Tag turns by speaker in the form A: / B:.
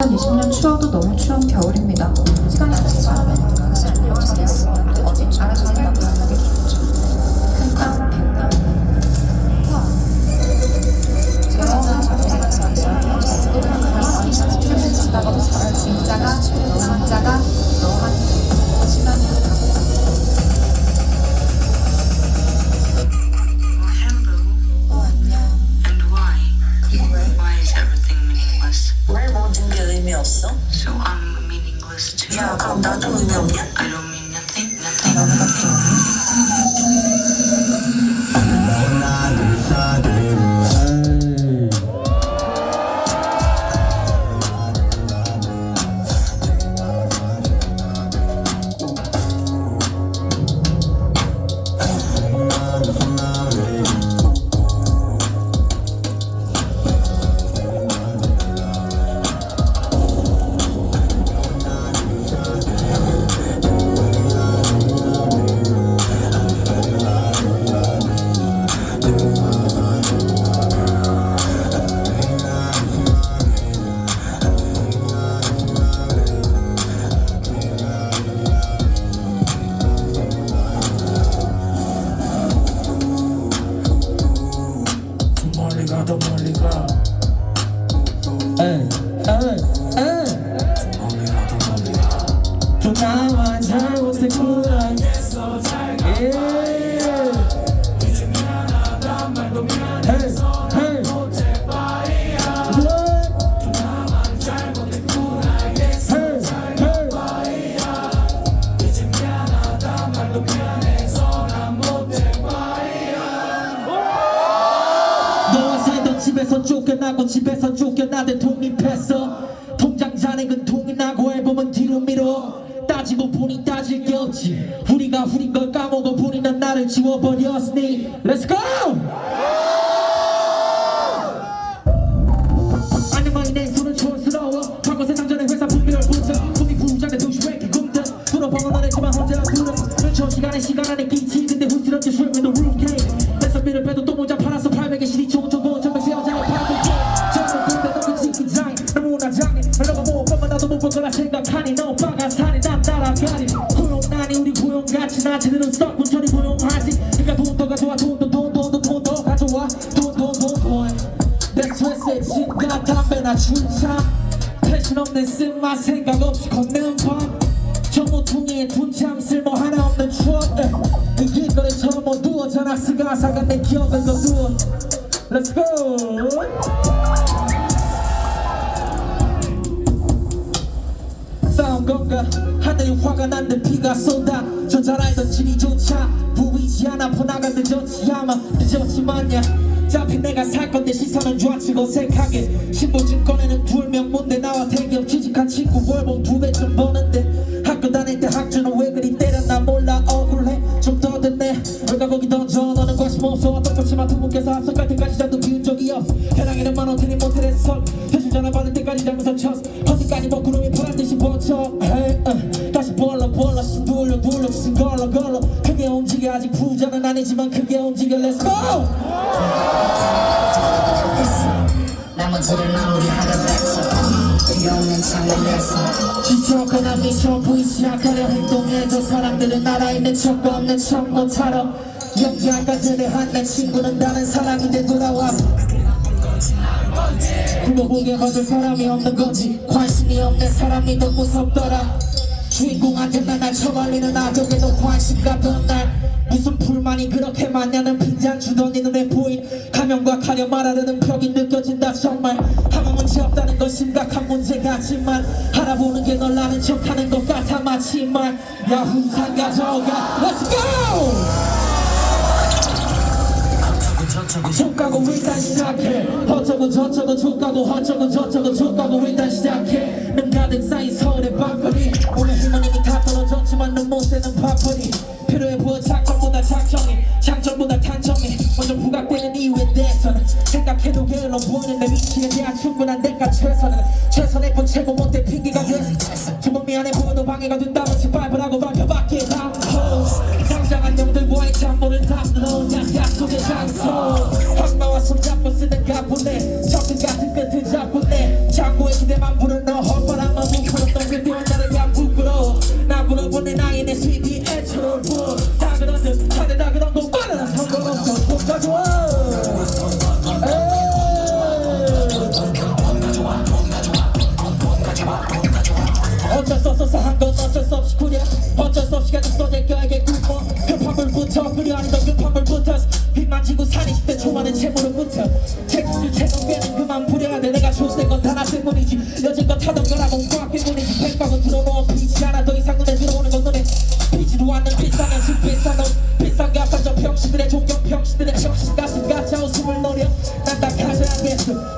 A: 2020년 추워도 너무 추운 겨울입니다.
B: So I'm meaningless too.
C: 야, 그럼 나도 의미
D: 더 멀리 가. 또 나만 잘못했구나. 집에서 쫓겨나고 집에서 쫓겨나대 독립했어. 통장 잔액은 통이 나고 앨범은 뒤로 밀어. 따지고 보니 따질 게 없지. 우리가 우린 걸 까먹어 보니 난 나를 지워버렸으니 Let's go! 눈처 시간에 시간 안에 끼치 볼 거라 생각하니 너 오빠가 사니 난 따라가니 고용나니 우리 고용같이 나지는 썩군 저리 고용하지. 그니까 돈도 가져와 돈도 돈돈도 돈도 가져와 돈돈돈돈 내 스트레스에 진가 담배나 줄차. 패션 없는 쓴맛 생각 없이 걷는 밤. 정모퉁이에 돈참 쓸모 하나 없는 추억. 에, 이 길거리 처럼 어두워 전학스 가사가 내 기억을 거두어. Let's go 싸운 건가? 하늘이 화가 난데 비가 쏟아 저 잘 알던 진이조차 보이지 않아 보나가 늦었지 아마 늦었지만야 잡힌 내가 살 건데 시선은 좌측 어색하게 신분증권에는 둘명 뭔데 나와 대기업 취직한 친구 월봉 두배좀 버는데. 학교 다닐 때 학주는 왜 그리 때렸나 몰라. 억울해. 좀 떠드네. 왜가 거기 던져 너는 관심 없어. 어떤 것지만 두 분께서 앞서갈 때까지 잠도 먹구름이 보란 듯이 번쩍 헤이, 어. 다시 벌러 벌러. 씩 돌려 돌려. 씩 걸러 걸러. 크게 움직여. 아직 부자는 아니지만 크게 움직여. Let's go!
E: 나머지를 마무리하려 했지 필요 없는 장난이었어
D: 지쳐거나 미쳐. 보이지 않거려 행동해 저 사람들은 살아있는 척도 없는 척 못하러. 연기할까 전에한 친구는 다른 사람인데 돌아와서 굴러보게 만든 사람이 없는 건지. 관심이 없는 사람이 더 무섭더라. 주인공한테 맨날 처발리는 악역에도 관심 갖던 날. 무슨 불만이 그렇게 많냐는 빈잔 주던 네 눈에 보인 가면과 가려 말하려는 벽이 느껴진다 정말. 아무 문제 없다는 건 심각한 문제 같지만 알아보는 게 널 아는 척하는 것 같아 마치만. 야후상 가져가. Let's go! 족가고 일단 시작해. 어쩌고 저쩌고 족 가고 어쩌고 저쩌고 족 가고 일단 시작해. 눈 가득 쌓인 서울의 밤거리 오늘 힘은 이미 다 떨어졌지만 눈못 떼는 밥벌이. 필요해 보여 장점보다 장점이 장점보다 단점이. 먼저 부각되는 이유에 대해서는 생각해도 게을러 보이는 내 위치에 대한 충분한 대가 최선은. 최선의 본 최고 못돼 핑계가 됐어. 주먹 미안해 보여도 방해가 된다면 악마와 맞는 비싼 옷 비싼 옷 비싼 가사 저 병신들의 존경 병신들의 정신 가슴 가짜 웃음을 노려. 난다 가져야겠어.